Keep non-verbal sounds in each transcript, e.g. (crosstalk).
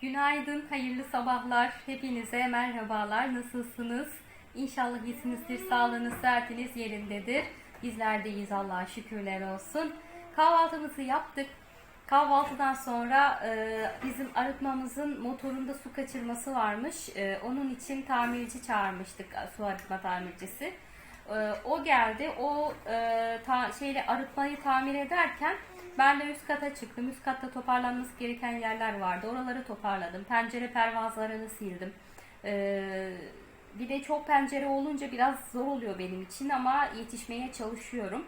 Günaydın, hayırlı sabahlar. Hepinize merhabalar. Nasılsınız? İnşallah iyisinizdir, sağlığınız, sıhhatiniz yerindedir. Bizler de iyiyiz Allah'a şükürler olsun. Kahvaltımızı yaptık. Kahvaltıdan sonra e, bizim arıtmamızın motorunda su kaçırması varmış. E, onun için tamirci çağırmıştık, su arıtma tamircisi. E, o geldi. O e, ta, şeyle arıtmayı tamir ederken ben de üst kata çıktım. Üst katta toparlanması gereken yerler vardı. Oraları toparladım. Pencere pervazlarını sildim. E, bir de çok pencere olunca biraz zor oluyor benim için ama yetişmeye çalışıyorum.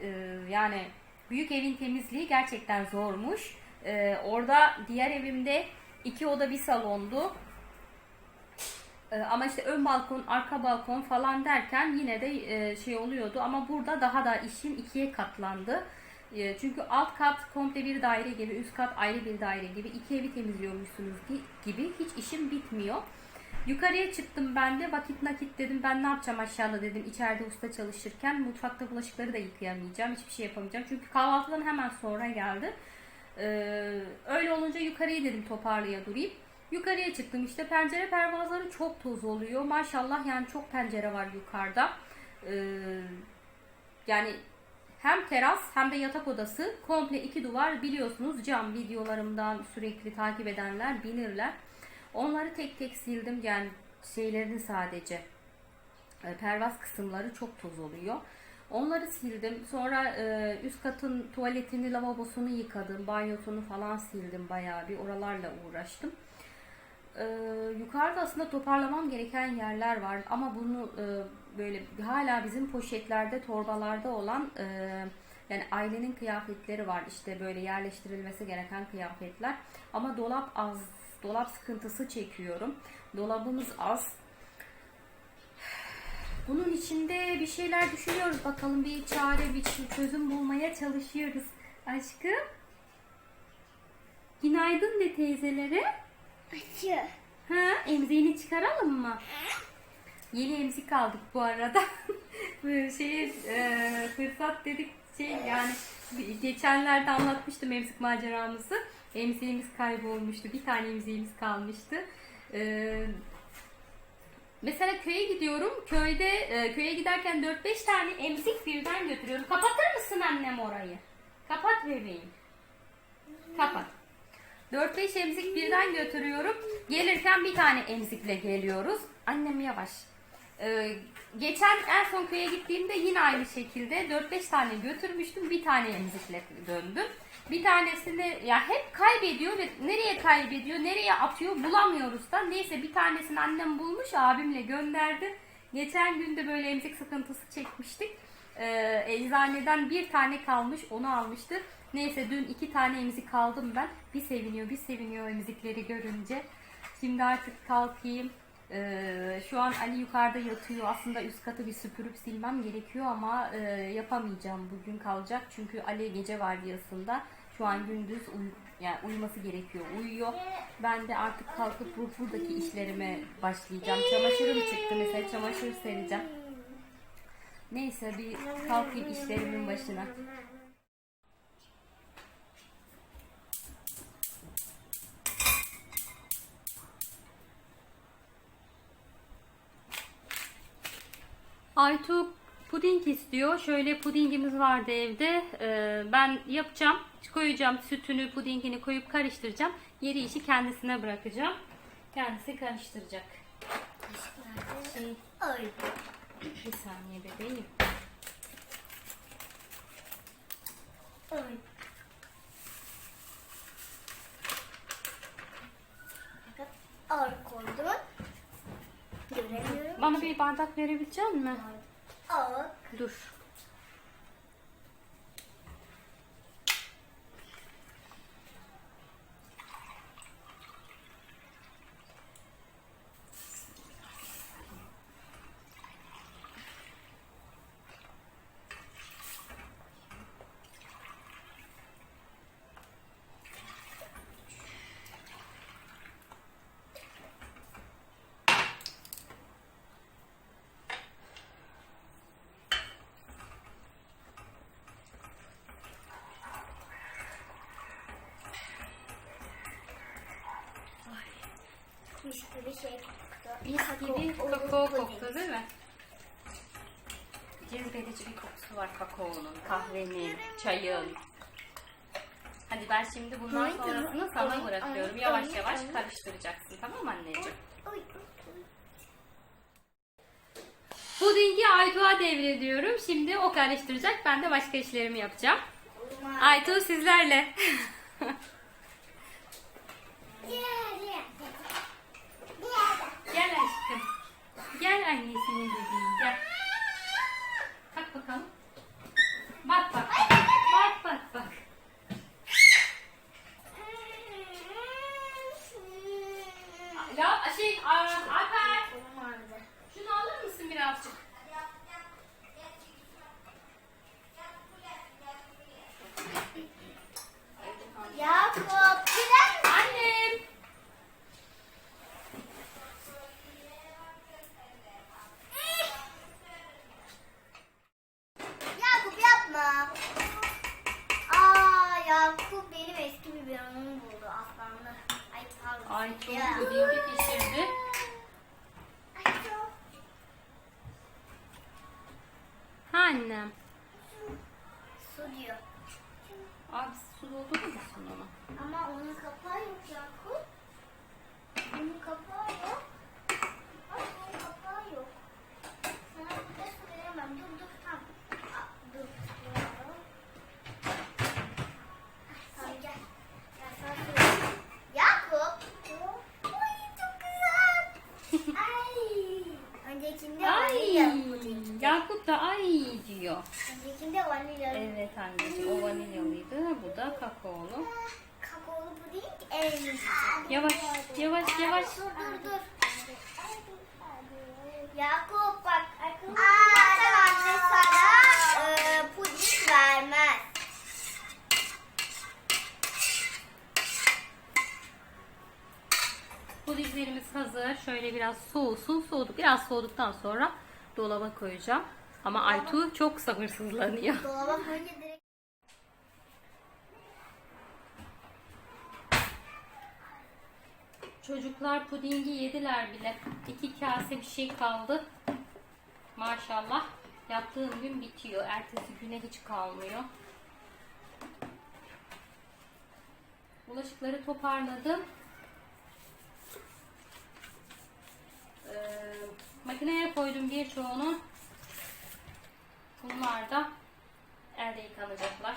E, yani büyük evin temizliği gerçekten zormuş. E, orada diğer evimde iki oda bir salondu. Ee, Ama işte ön balkon, arka balkon falan derken yine de e, şey oluyordu. Ama burada daha da işim ikiye katlandı. E, Çünkü alt kat komple bir daire gibi, üst kat ayrı bir daire gibi. iki evi temizliyormuşsunuz gi- gibi. Hiç işim bitmiyor. Yukarıya çıktım ben de vakit nakit dedim ben ne yapacağım aşağıda dedim içeride usta çalışırken mutfakta bulaşıkları da yıkayamayacağım hiçbir şey yapamayacağım çünkü kahvaltıdan hemen sonra geldi Ee, öyle olunca yukarıya dedim toparlaya durayım yukarıya çıktım işte pencere pervazları çok toz oluyor maşallah yani çok pencere var yukarıda Ee, yani hem teras hem de yatak odası komple iki duvar biliyorsunuz cam videolarımdan sürekli takip edenler bilirler. Onları tek tek sildim yani şeylerini sadece e, pervaz kısımları çok toz oluyor. Onları sildim. Sonra e, üst katın tuvaletini, lavabosunu yıkadım. Banyosunu falan sildim bayağı bir. Oralarla uğraştım. E, yukarıda aslında toparlamam gereken yerler var ama bunu e, böyle hala bizim poşetlerde, torbalarda olan e, yani ailenin kıyafetleri var işte böyle yerleştirilmesi gereken kıyafetler ama dolap az, dolap sıkıntısı çekiyorum. Dolabımız az. Bunun içinde bir şeyler düşünüyoruz bakalım bir çare, bir çözüm bulmaya çalışıyoruz. Aşkım. Günaydın de teyzelere. Açı. Ha, emziğini çıkaralım mı? Yeni emzik aldık bu arada. (laughs) Şey e, fırsat dedik şey yani geçenlerde anlatmıştım emzik maceramızı. Emziğimiz kaybolmuştu. Bir tane emziğimiz kalmıştı. E, mesela köye gidiyorum. Köyde e, köye giderken 4-5 tane emzik birden götürüyorum. Kapatır mısın annem orayı? Kapat bebeğim. Kapat. 4-5 emzik birden götürüyorum. Gelirken bir tane emzikle geliyoruz. Annem yavaş. Ee, geçen en son köye gittiğimde yine aynı şekilde 4-5 tane götürmüştüm. Bir tane emzikle döndüm. Bir tanesini ya hep kaybediyor ve nereye kaybediyor, nereye atıyor bulamıyoruz da. Neyse bir tanesini annem bulmuş, abimle gönderdi. Geçen gün de böyle emzik sıkıntısı çekmiştik. Ee, eczaneden bir tane kalmış, onu almıştı. Neyse dün iki tane emzik aldım ben. Bir seviniyor, bir seviniyor emzikleri görünce. Şimdi artık kalkayım. Ee, şu an Ali yukarıda yatıyor. Aslında üst katı bir süpürüp silmem gerekiyor ama e, yapamayacağım. Bugün kalacak. Çünkü Ali gece vardiyasında. Şu an gündüz uy yani uyuması gerekiyor. Uyuyor. Ben de artık kalkıp bu- buradaki işlerime başlayacağım. Çamaşırım çıktı mesela. Çamaşır sereceğim. Neyse bir kalkayım işlerimin başına. Aytu puding istiyor. Şöyle pudingimiz vardı evde. Ee, ben yapacağım. Koyacağım sütünü, pudingini koyup karıştıracağım. Yeri işi kendisine bırakacağım. Kendisi karıştıracak. Ay. bir saniye bebeğim. Ay. Bana bir bardak verebilecek misin? Dur. Mis gibi şey koktu. Mis gibi Kakao, koktu değil mi? Cezbedici bir kokusu var kakaonun, kahvenin, çayın. Hadi ben şimdi bundan sonrasını sana bırakıyorum. Yavaş yavaş karıştıracaksın tamam mı anneciğim? Oy, oy. Pudingi Aytuğ'a devrediyorum. Şimdi o karıştıracak. Ben de başka işlerimi yapacağım. Aytuğ sizlerle. (laughs) Gel, gel. Gel. Gel aşkım. Gel annesinin bebeği gel. Kalk bakalım. Bak bak. Bak bak bak. Ya şey Alper Olmadı. şunu alır mısın birazcık? Yakup, gider Annem. Yakup yapma. Aa Yakup benim eski biberonumu buldu aslanlı. Ay pardon. Aytuğ Ya. pudingi pişirdi. Ay, çok Ha annem. Su diyor. Abi su doldurur musun? Ama onun kapağı yok Yakup. Onun kapağı yok. Yakup da ay diyor. Öncekinde vanilya. Evet anneciğim o vanilyalıydı. Bu da kakaolu. Kakaolu puding en güzel. Yavaş yavaş yavaş. Dur dur dur. Yakup bak. Aa, anne sana e, puding vermez. Pudinglerimiz hazır. Şöyle biraz soğusun. Soğudu. Biraz soğuduktan sonra dolaba koyacağım. Ama Aytu çok sabırsızlanıyor. Dolaba koyunca direkt Çocuklar pudingi yediler bile. İki kase bir şey kaldı. Maşallah. Yaptığım gün bitiyor. Ertesi güne hiç kalmıyor. Bulaşıkları toparladım. Ee, makineye koydum birçoğunu. Bunlar da elde yıkanacaklar.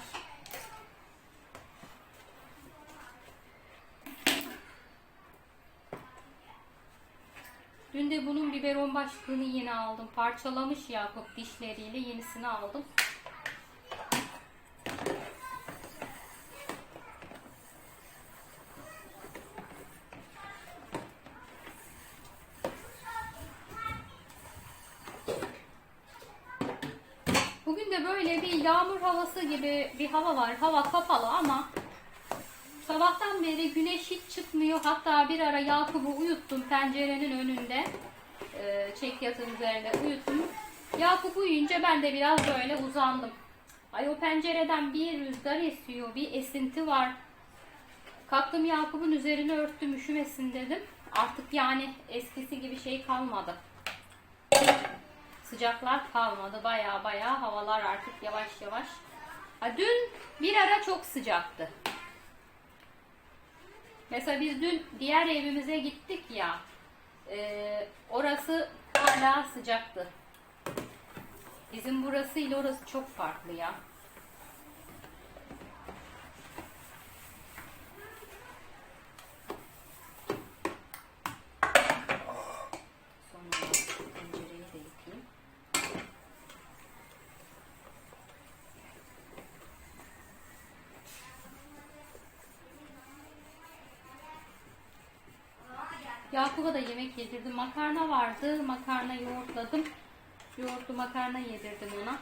Dün de bunun biberon başlığını yeni aldım. Parçalamış Yakup dişleriyle yenisini aldım. Bugün böyle bir yağmur havası gibi bir hava var. Hava kapalı ama sabahtan beri güneş hiç çıkmıyor. Hatta bir ara Yakup'u uyuttum pencerenin önünde. Ee, çek yatın üzerinde uyuttum. Yakup uyuyunca ben de biraz böyle uzandım. Ay o pencereden bir rüzgar esiyor, bir esinti var. Kalktım Yakup'un üzerine örttüm üşümesin dedim. Artık yani eskisi gibi şey kalmadı. Sıcaklar kalmadı. Baya baya havalar artık yavaş yavaş. Ha, dün bir ara çok sıcaktı. Mesela biz dün diğer evimize gittik ya. e, orası hala sıcaktı. Bizim burası ile orası çok farklı ya. Sonra tencereyi de yıkayayım. Yakup'a da yemek yedirdim. Makarna vardı. Makarna yoğurtladım. Yoğurtlu makarna yedirdim ona.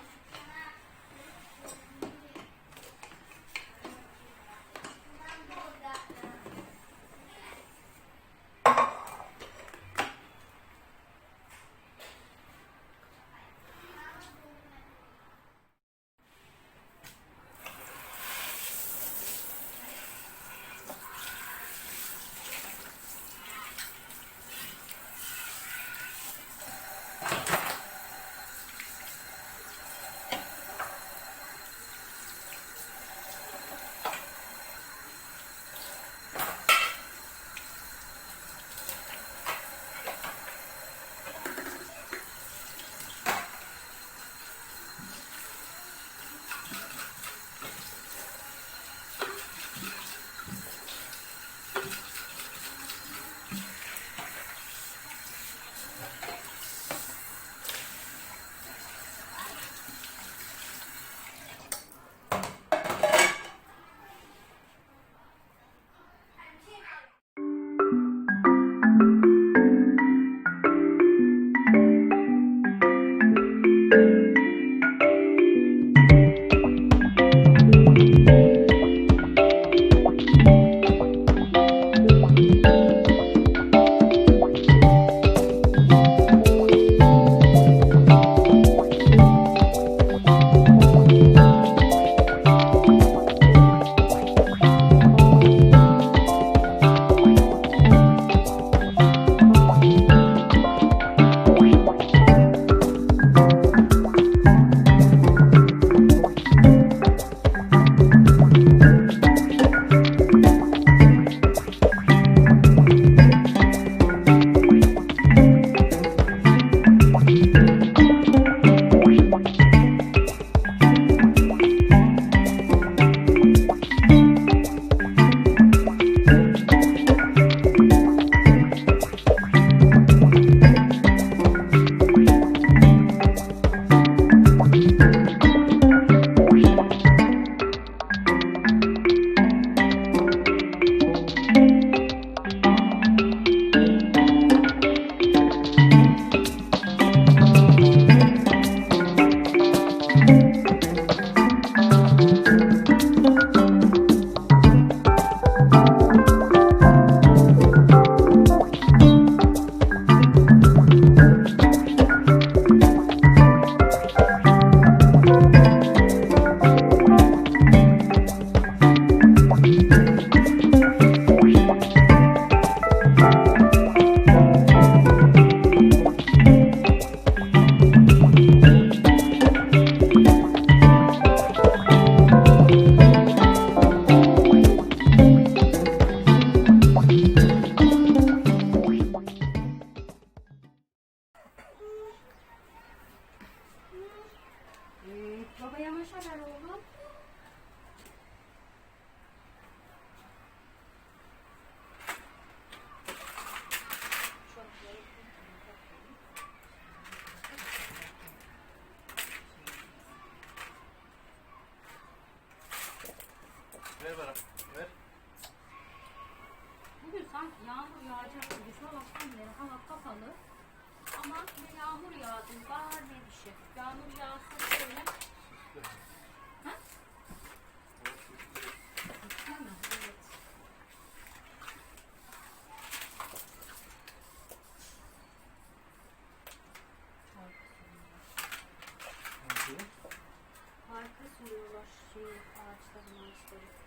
ağaçların ağaçları.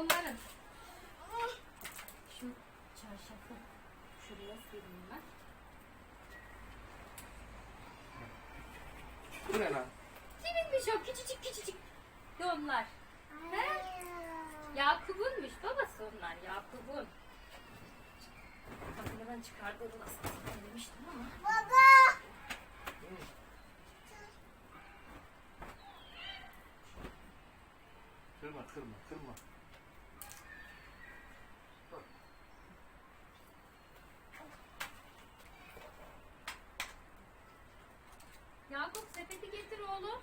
Onların. Şu çarşafı şuraya sereyim ben. Bu ne lan? Kiminmiş o küçücük küçücük donlar? He? Yakup'unmuş babası onlar Yakup'un. Makineden çıkardığını nasıl demiştim ama. Baba. Kırma kırma kırma. Yakup sepeti getir oğlum.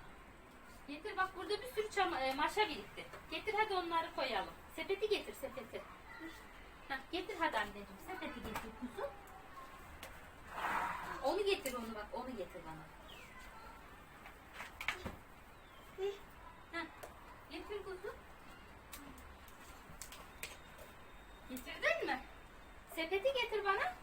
Getir bak burada bir sürü çam e, maşa birikti. Getir hadi onları koyalım. Sepeti getir sepeti. Heh, getir hadi anneciğim sepeti getir kuzum. Onu getir onu bak onu getir bana. Heh, getir kuzum. Getirdin mi? Sepeti getir bana.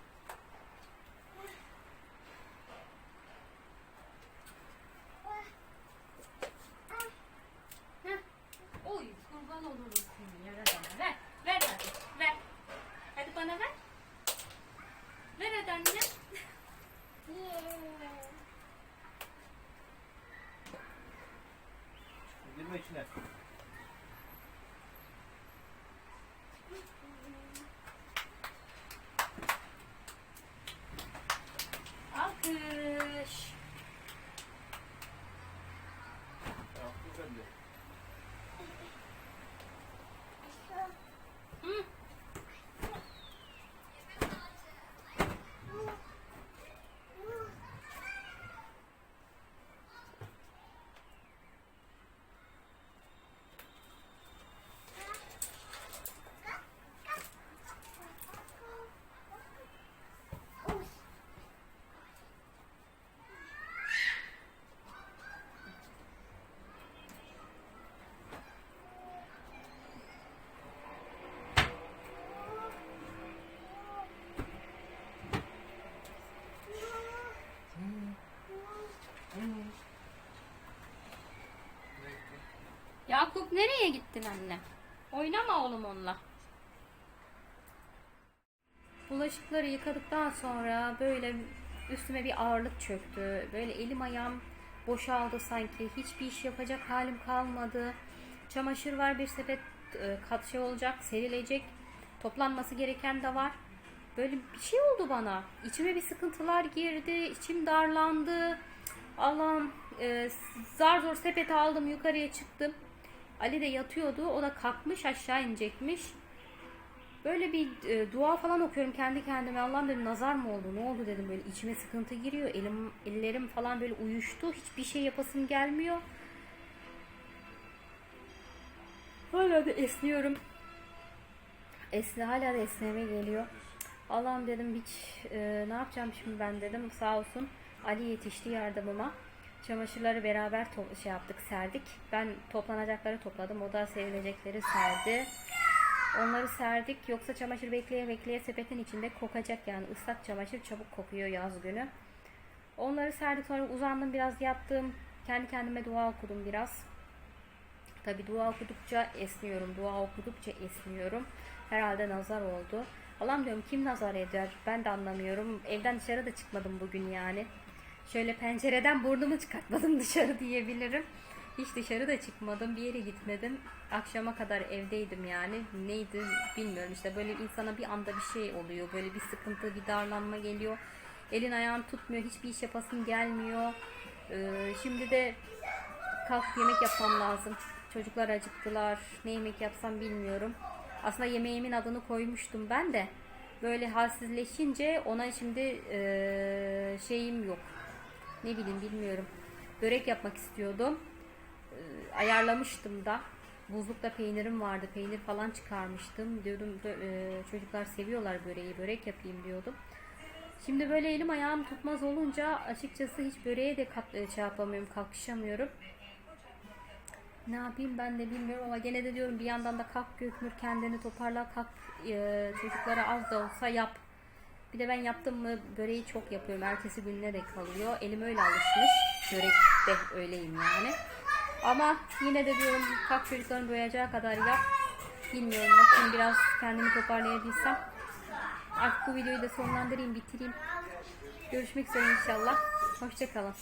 Yakup nereye gittin anne? Oynama oğlum onunla. Bulaşıkları yıkadıktan sonra böyle üstüme bir ağırlık çöktü. Böyle elim ayağım boşaldı sanki. Hiçbir iş yapacak halim kalmadı. Çamaşır var bir sepet e, kat şey olacak, serilecek. Toplanması gereken de var. Böyle bir şey oldu bana. İçime bir sıkıntılar girdi. içim darlandı. Allah'ım e, zar zor sepeti aldım yukarıya çıktım. Ali de yatıyordu. O da kalkmış aşağı inecekmiş. Böyle bir e, dua falan okuyorum kendi kendime. Allah'ım dedim nazar mı oldu? Ne oldu dedim böyle içime sıkıntı giriyor. Elim ellerim falan böyle uyuştu. Hiçbir şey yapasım gelmiyor. Hala da esniyorum. Esne hala da esneme geliyor. Allah'ım dedim hiç e, ne yapacağım şimdi ben dedim. Sağ olsun Ali yetişti yardımıma. Çamaşırları beraber to- şey yaptık, serdik. Ben toplanacakları topladım. O da serilecekleri serdi. Onları serdik. Yoksa çamaşır bekleye bekleye sepetin içinde kokacak yani. ıslak çamaşır çabuk kokuyor yaz günü. Onları serdik sonra uzandım biraz yattım. Kendi kendime dua okudum biraz. Tabi dua okudukça esniyorum. Dua okudukça esniyorum. Herhalde nazar oldu. Allah'ım diyorum kim nazar eder? Ben de anlamıyorum. Evden dışarı da çıkmadım bugün yani. Şöyle pencereden burnumu çıkartmadım (laughs) dışarı diyebilirim. Hiç dışarı da çıkmadım, bir yere gitmedim. Akşama kadar evdeydim yani. Neydi bilmiyorum işte böyle insana bir anda bir şey oluyor. Böyle bir sıkıntı, bir darlanma geliyor. Elin ayağın tutmuyor, hiçbir iş yapasın gelmiyor. Ee, şimdi de kalk yemek yapmam lazım. Çocuklar acıktılar. Ne yemek yapsam bilmiyorum. Aslında yemeğimin adını koymuştum ben de. Böyle halsizleşince ona şimdi eee, şeyim yok. Ne bileyim bilmiyorum. Börek yapmak istiyordum. Eee, ayarlamıştım da. Buzlukta peynirim vardı. Peynir falan çıkarmıştım. Diyordum eee, çocuklar seviyorlar böreği. Börek yapayım diyordum. Şimdi böyle elim ayağım tutmaz olunca açıkçası hiç böreğe de kat, e, şey yapamıyorum, kalkışamıyorum. Ne yapayım ben de bilmiyorum ama gene de diyorum bir yandan da kalk Gökmür kendini toparla kalk e, çocuklara az da olsa yap. Bir de ben yaptım mı böreği çok yapıyorum. Ertesi gününe de kalıyor. Elim öyle alışmış. Börekte öyleyim yani. Ama yine de diyorum kalk çocukların doyacağı kadar yap. Bilmiyorum bakayım biraz kendimi toparlayabilsem. Artık bu videoyu da sonlandırayım bitireyim. Görüşmek üzere inşallah. Hoşçakalın.